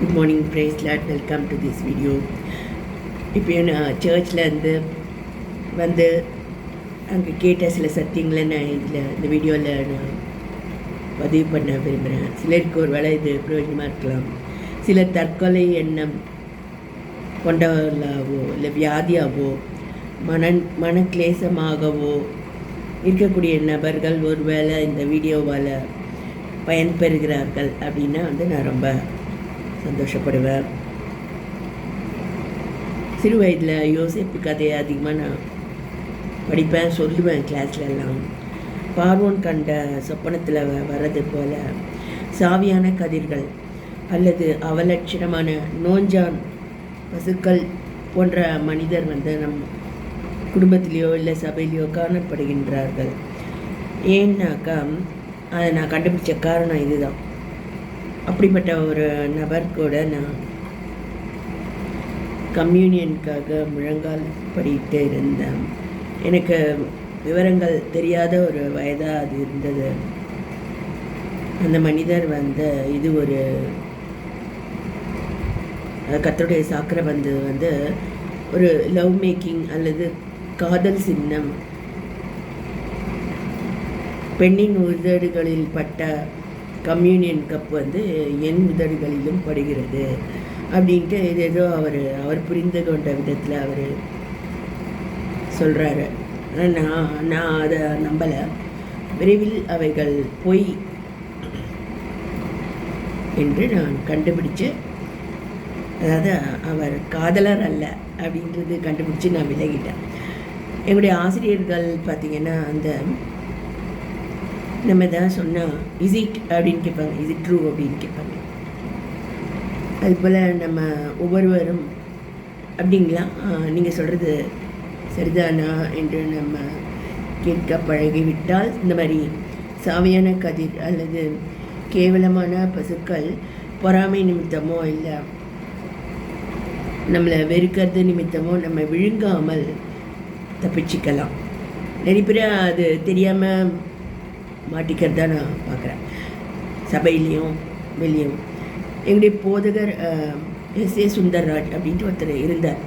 Good morning praise lord welcome to this video இப்போ நான் சர்ச்சில் இருந்து வந்து அங்கே கேட்ட சில சத்தியங்களை நான் இதில் இந்த வீடியோவில் நான் பதிவு பண்ண விரும்புகிறேன் சிலருக்கு ஒரு வேளை இது பிரயோஜனமாக இருக்கலாம். சிலர் தற்கொலை எண்ணம் கொண்டவர்களாகவோ இல்லை வியாதியாகவோ மன மனக்லேசமாகவோ இருக்கக்கூடிய நபர்கள் ஒருவேளை இந்த வீடியோவால் பயன்பெறுகிறார்கள் அப்படின்னா வந்து நான் ரொம்ப சந்தோஷப்படுவேன். சிறு வயதில் யோசிப்பு கதையை அதிகமாக நான் படிப்பேன் சொல்லுவேன் கிளாஸில் எல்லாம் பார்வோன் கண்ட சொப்பனத்தில் வர்றது போல் சாவியான கதிர்கள் அல்லது அவலட்சணமான நோஞ்சான் பசுக்கள் போன்ற மனிதர் வந்து நம் குடும்பத்திலேயோ இல்லை சபையிலையோ காணப்படுகின்றார்கள். ஏன்னாக்கா அதை நான் கண்டுபிடிச்ச காரணம் இதுதான். அப்படிப்பட்ட ஒரு நபர் கூட நான் கம்யூனியனுக்காக முழங்கால் படிக்கிட்டு இருந்தேன். எனக்கு விவரங்கள் தெரியாத ஒரு வயதாக அது இருந்தது. அந்த மனிதர் வந்து இது ஒரு கத்தருடைய சாக்கரை வந்து வந்து ஒரு லவ் மேக்கிங் அல்லது காதல் சின்னம். பெண்ணின் உதடுகளில் பட்ட கம்யூனியன் கப் வந்து என் உதடுகளிலும் படுகிறது. அப்படின்ட்டு இது ஏதோ அவர் அவர் புரிந்து கொண்ட விதத்தில் அவர் சொல்கிறாரு நான் நான் அதை நம்பலை. விரைவில் அவைகள் பொய் என்று நான் கண்டுபிடிச்சு அதாவது அவர் காதலர் அல்ல அப்படின்றது கண்டுபிடிச்சி நான் விலகிட்டேன். எங்களுடைய ஆசிரியர்கள் பார்த்திங்கன்னா அந்த நம்ம எதாவது சொன்னால் இஸ் இட் அப்படின்னு கேட்பாங்க. இது ட்ரூ அப்படின்னு கேட்பாங்க. அதுபோல் நம்ம ஒவ்வொருவரும் அப்படிங்களா? நீங்கள் சொல்கிறது சரிதானா என்று நம்ம கேட்க பழகிவிட்டால் இந்த மாதிரி சாவியான கதிர் அல்லது கேவலமான பசுக்கள் பொறாமை நிமித்தமோ இல்லை நம்மளை வெறுக்கிறது நிமித்தமோ நம்ம விழுங்காமல் தப்பிச்சிக்கலாம். நிறைய பேர் அது தெரியாமல் மாட்டிக்கிறதா நான் பார்க்குறேன். சபையிலையும் வெளியும். எங்களுடைய போதகர் எஸ் ஏ சுந்தர்ராஜ் அப்படின்ட்டு ஒருத்தர் இருந்தார்.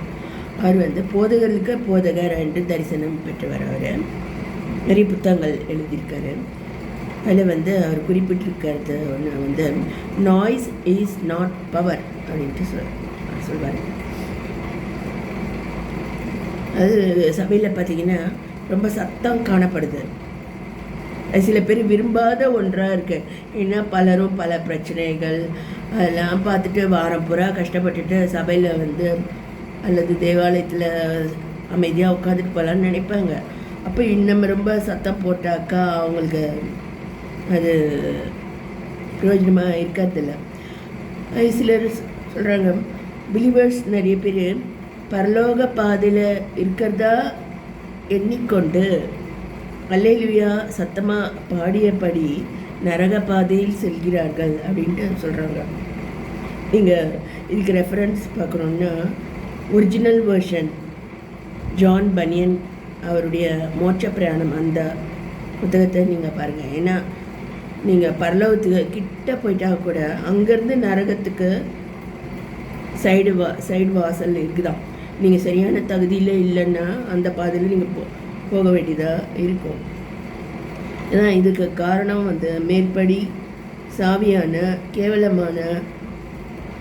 அவர் வந்து போதகர்களுக்கு போதகர் என்று தரிசனம் பெற்றவர் அவர். நிறைய புத்தகங்கள் எழுதியிருக்காரு. அதில் வந்து அவர் குறிப்பிட்டிருக்கிறது ஒன்று வந்து நாய்ஸ் இஸ் நாட் பவர் அப்படின்ட்டு சொல் சொல்வார். அது சபையில் பார்த்திங்கன்னா ரொம்ப சத்தம் காணப்படுது. அது சில பேர் விரும்பாத ஒன்றாக இருக்கு. ஏன்னா பலரும் பல பிரச்சனைகள் அதெல்லாம் பார்த்துட்டு வாரம் புறா கஷ்டப்பட்டுட்டு சபையில் வந்து அல்லது தேவாலயத்தில் அமைதியாக உட்காந்துட்டு போகலான்னு நினைப்பாங்க. அப்போ இன்னும் ரொம்ப சத்தம் போட்டாக்கா அவங்களுக்கு அது பிரயோஜனமாக இருக்கிறதில்ல சிலர் சொல்கிறாங்க பிலீவர்ஸ் நிறைய பேர் பரலோக பாதையில் இருக்கிறதா எண்ணிக்கொண்டு அல்லேலுயா சத்தமாக பாடியபடி நரக பாதையில் செல்கிறார்கள் அப்படின்ட்டு சொல்கிறாங்க நீங்கள் இதுக்கு ரெஃபரன்ஸ் பார்க்கணுன்னா ஒரிஜினல் வேர்ஷன் ஜான் பனியன் அவருடைய மோட்ச பிரயாணம் அந்த புத்தகத்தை நீங்கள் பாருங்கள் ஏன்னா நீங்கள் பரலோகத்துக்கு கிட்ட போயிட்டா கூட அங்கேருந்து நரகத்துக்கு சைடு வா சைடு வாசல் இருக்குதான். நீங்கள் சரியான தகுதியில் இல்லைன்னா அந்த பாதையில் நீங்கள் போ போக வேண்டியதாக இருக்கும். ஏன்னா இதுக்கு காரணம் வந்து மேற்படி சாவியான கேவலமான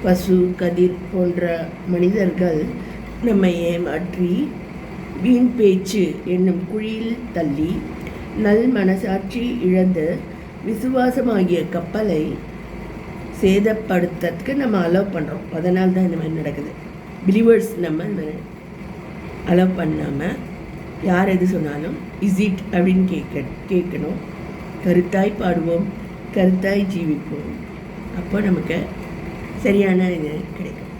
பசு கதிர் போன்ற மனிதர்கள் நம்மை ஏமாற்றி வீண் பேச்சு என்னும் குழியில் தள்ளி நல் மனசாட்சி இழந்து விசுவாசமாகிய கப்பலை சேதப்படுத்துறதுக்கு நம்ம அலோவ் பண்ணுறோம் அதனால தான் இந்த மாதிரி நடக்குது. பிலீவர்ஸ் நம்ம அலோவ் பண்ணாமல் யார் எது சொன்னாலும் இஸ் இட்? அப்படின்னு கேட்க கேட்கணும் கருத்தாய் பாடுவோம் கருத்தாய் ஜீவிப்போம். அப்போ நமக்கு சரியான இது கிடைக்கும்.